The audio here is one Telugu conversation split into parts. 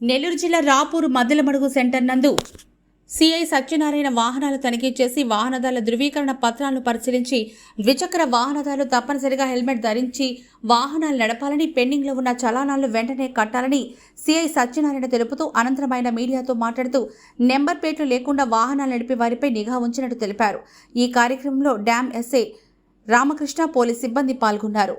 నెల్లూరు జిల్లా రాపూర్ మద్దలమడుగు సెంటర్ నందు సిఐ సత్యనారాయణ వాహనాలు తనిఖీ చేసి వాహనదారుల ధృవీకరణ పత్రాలను పరిశీలించి ద్విచక్ర వాహనదారులు తప్పనిసరిగా హెల్మెట్ ధరించి వాహనాలు నడపాలని పెండింగ్లో ఉన్న చలానాలను వెంటనే కట్టాలని సిఐ సత్యనారాయణ తెలుపుతూ అనంతరమైన మీడియాతో మాట్లాడుతూ నెంబర్ ప్లేట్లు లేకుండా వాహనాలు నడిపే వారిపై నిఘా ఉంచినట్టు తెలిపారు. ఈ కార్యక్రమంలో డ్యాం ఎస్ఏ రామకృష్ణ పోలీస్ సిబ్బంది పాల్గొన్నారు.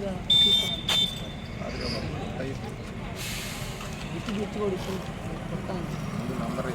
చూసుకొని పంపిస్తాం నంబర్